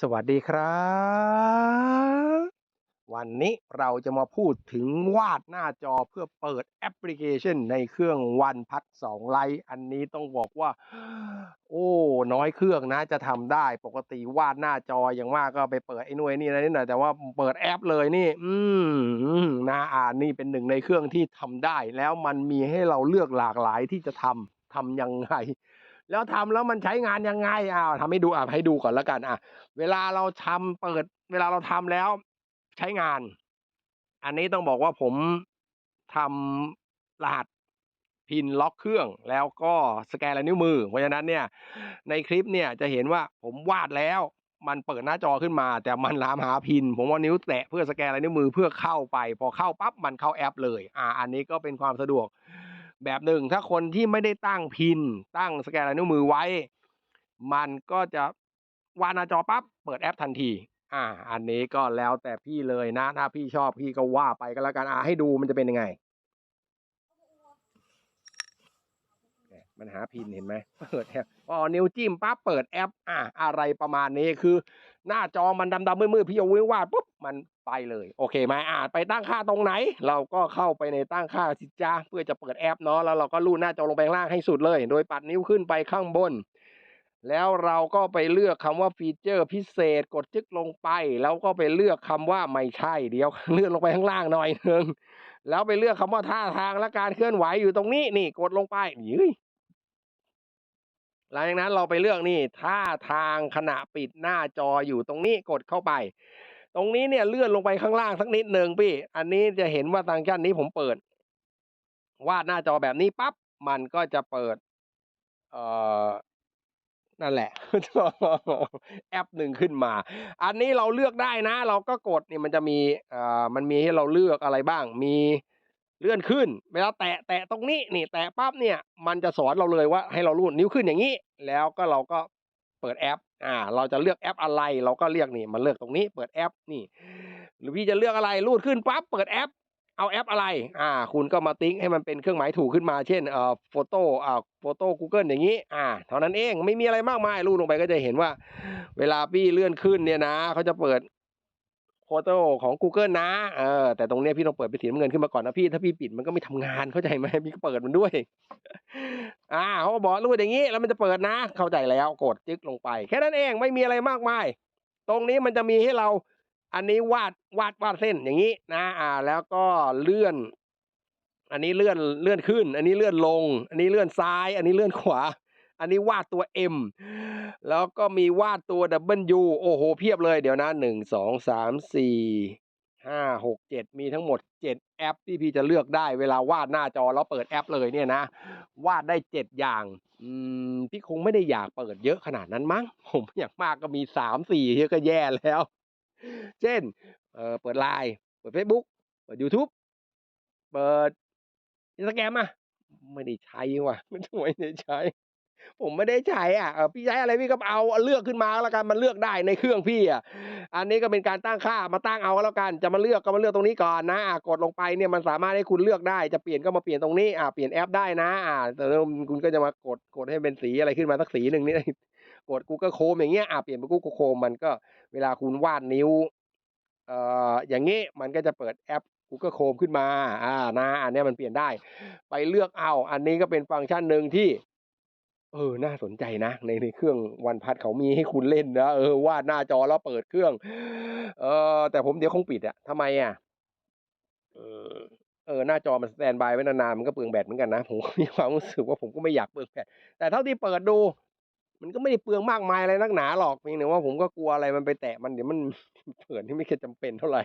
สวัสดีครับ วันนี้เราจะมาพูดถึงวาดหน้าจอเพื่อเปิดแอปพลิเคชันในเครื่องวันพัดสองไลท์อันนี้ต้องบอกว่า โอ้น้อยเครื่องนะจะทำได้ปกติวาดหน้าจออย่างมากก็ไปเปิดไอ้นู่นนี่อะนิดหน่อยแต่ว่าเปิดแอปเลยนี่อืมอืมนะอ่านี่เป็นหนึ่งในเครื่องที่ทำได้ แล้วมันมีให้เราเลือกหลากหลายที่จะทำทำยังไง แล้วทำแล้วมันใช้งานยังไงอ้าวทำให้ดูอะให้ดูก่อนแล้วกันอะ เวลาเราทำเปิด เวลาเราทำแล้วใช้งาน อันนี้ต้องบอกว่าผมทำรหัสพินล็อกเครื่องแล้วก็สแกนลายนิ้วมือ เพราะฉะนั้นเนี่ยในคลิปเนี่ยจะเห็นว่าผมวาดแล้วมันเปิดหน้าจอขึ้นมา แต่มันลามหาพิน ผมว่านิ้วแตะเพื่อสแกนลายนิ้วมือเพื่อเข้าไป พอเข้าปั๊บมันเข้าแอปเลย อ่า อันนี้ก็เป็นความสะดวก แบบหนึ่ง ถ้าคนที่ไม่ได้ตั้งพิน ตั้งสแกนลายนิ้วมือไว้ มันก็จะวานาจอปั๊บเปิดแอปทันที อ่า อันนี้ก็แล้วแต่พี่เลยนะ ถ้าพี่ชอบพี่ก็ว่าไปก็แล้วกันอ่าให้ดูมันจะเป็นยังไงมันหาพินเห็นไหมเปิดแอปพอเอนิ้วจิ้มปั๊บเปิดแอป อ่าอะไรประมาณนี้คือ หน้าจอมันดำๆมืดๆพี่เอาวิ่งวาดปุ๊บมันไปเลย โอเคไหมอ่าไปตั้งค่าตรงไหน เราก็เข้าไปในตั้งค่าสิจ้าเพื่อจะเปิดแอปเนาะแล้วเราก็ลูดหน้าจอลงไปข้างล่างให้สุดเลย โดยปัดนิ้วขึ้นไปข้างบน แล้วเราก็ไปเลือกคำว่าฟีเจอร์พิเศษกดจึ๊กลงไป แล้วก็ไปเลือกคำว่าไม่ใช่เดี๋ยวเลื่อนลงไปข้างล่างหน่อยนึงแล้วไปเลือกคำว่าท่าทางและการเคลื่อนไหวอยู่ตรงนี้นี่กดลงไปยืย หลังจากนั้นเราไปเลือกนี่ท่าทางขณะปิดหน้าจออยู่ตรงนี้กดเข้าไป ตรงนี้เนี่ยเลื่อนลงไปข้างล่างสักนิดหนึ่งพี่ อันนี้จะเห็นว่าทางชั้นนี้ผมเปิด วาดหน้าจอแบบนี้ปั๊บมันก็จะเปิด เอ่อนั่นแหละ แอปหนึ่งขึ้นมา อันนี้เราเลือกได้นะ เราก็กดนี่มันจะมีเอ่อมันมีให้เราเลือกอะไรบ้างมี เลื่อนขึ้นเวลาแตะแตะตรงนี้นี่แตะปั๊บเนี่ย มันจะสอนเราเลยว่าให้เราลูดนิ้วขึ้นอย่างนี้ แล้วก็เราก็เปิดแอป อ่า เราจะเลือกแอปอะไร เราก็เลือกนี่ มันเลือกตรงนี้ เปิดแอปนี่ หรือพี่จะเลือกอะไรลูดขึ้นปั๊บเปิดแอป เอาแอปอะไร อ่า คุณก็มาติ๊กให้มันเป็นเครื่องหมายถูกขึ้นมา เช่น เอ่อ โฟโต้ อ่า โฟโต้ Google อย่างนี้ อ่า เท่านั้นเอง ไม่มีอะไรมากมาย รูดลงไปก็จะเห็นว่า เวลาพี่เลื่อนขึ้นเนี่ยนะ เขาจะเปิด โฟโต้ของ Google นะเออแต่ตรงเนี้ยพี่ต้องเปิดเป็นสีน้ำเงินขึ้นมาก่อนนะพี่ ถ้าพี่ปิดมันก็ไม่ทำงานเข้าใจไหมพี่ก็เปิดมันด้วย อ่าเขาก็บอกรูดอย่างนี้ แล้วมันจะเปิดนะ เข้าใจแล้วกดจึ๊กลงไป แค่นั้นเองไม่มีอะไรมากมาย ตรงนี้มันจะมีให้เรา อันนี้วาดวาดวาดเส้นอย่างนี้นะ อ่า แล้วก็เลื่อน อันนี้เลื่อนเลื่อนขึ้น อันนี้เลื่อนลง อันนี้เลื่อนซ้าย อันนี้เลื่อนขวา อันนี้วาดตัว M แล้วก็มีวาดตัว W โอ้โห เพียบเลยเดี๋ยวนะหนึ่งสองสามสี่ห้าหกเจ็ดมีทั้งหมดเจ็ดแอปที่พี่จะเลือกได้เวลาวาดหน้าจอแล้วเปิดแอปเลยเนี่ยนะ วาดได้เจ็ดอย่างอืมพี่คงไม่ได้อยากเปิดเยอะขนาดนั้นมั้ง ผมอยากมากก็มีสามสี่ก็แย่แล้ว เช่นเอ่อเปิดไลน์เปิด Facebook เปิด YouTube เปิด Instagram อะไม่ได้ใช้ว่ะไม่ได้ใช้ ผมไม่ได้ใช้อะเออพี่ใช้อะไรพี่ก็เอาเลือกขึ้นมาก็แล้วกันมันเลือกได้ในเครื่องพี่อะอันนี้ก็เป็นการตั้งค่ามาตั้งเอาก็แล้วกันจะมาเลือกก็มาเลือกตรงนี้ก่อนนะอ่ากดลงไปเนี่ยมันสามารถให้คุณเลือกได้จะเปลี่ยนก็มาเปลี่ยนตรงนี้อ่าเปลี่ยนแอปได้นะอ่าแต่คุณก็จะมากดกดให้เป็นสีอะไรขึ้นมาสักสีหนึ่งนี่ กด Google Chrome อย่างเงี้ยอ่าเปลี่ยนเป็น Google Chrome มันก็เวลาคุณวาดนิ้วเอ่ออย่างเงี้มันก็จะเปิดแอป Google Chrome ขึ้นมาอ่านะอันเนี้ยมันเปลี่ยนได้ ไปเลือกเอา อันนี้ก็เป็นฟังก์ชันหนึ่งที่ เออ น่าสนใจนะ ในในเครื่องวันพัดเขามีให้คุณเล่นนะ เออ วาดหน้าจอแล้วเปิดเครื่อง เออ แต่ผมเดี๋ยวคงปิดอะทำไมอะ?เออ เออ หน้าจอมันสแตนด์บายไว้นานๆ มันก็เปลืองแบตเหมือนกันนะ ผมก็มีความรู้สึกว่าผมก็ไม่อยากเปลืองแบต แต่เท่าที่เปิดดู มันก็ไม่ได้เปลืองมากมายอะไรนักหนาหรอก เพียงแต่ว่าผมก็กลัวอะไรมันไปแตะมันเดี๋ยวมันเผิ่นที่ไม่ค่อยจำเป็นเท่าไร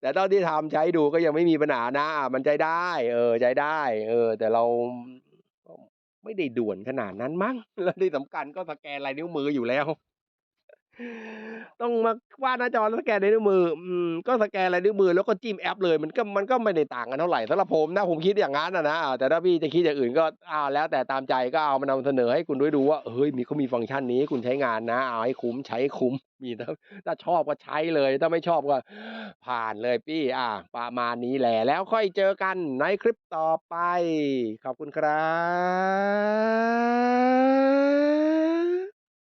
แต่เท่าที่ทำใช้ดูก็ยังไม่มีปัญหานะอ่ามันใช้ได้ เออ ใช้ได้ เออ แต่เราก็ ไม่ได้ด่วนขนาดนั้นมั้ง แล้วที่สำคัญก็สแกนลายนิ้วมืออยู่แล้ว ต้องมาวาดหน้าจอแล้วสแกนลายนิ้วมืออืมก็สแกนลายนิ้วมือแล้วก็จิ้มแอปเลยมันก็มันก็ไม่ได้ต่างกันเท่าไหร่สำหรับผมนะผมคิดอย่างงั้นอะนะแต่ถ้าพี่จะคิดอย่างอื่นก็อ่าแล้วแต่ตามใจก็เอามานำเสนอให้คุณด้วยดูว่าเฮ้ยมีเขามีฟังก์ชันนี้คุณใช้งานนะเอาให้คุ้มใช้ให้คุ้มมีถ้าถ้าชอบก็ใช้เลย ถ้าไม่ชอบก็ผ่านเลยพี่ อ่า ประมาณนี้แหละแล้วค่อยเจอกันในคลิปต่อไป ขอบคุณครับ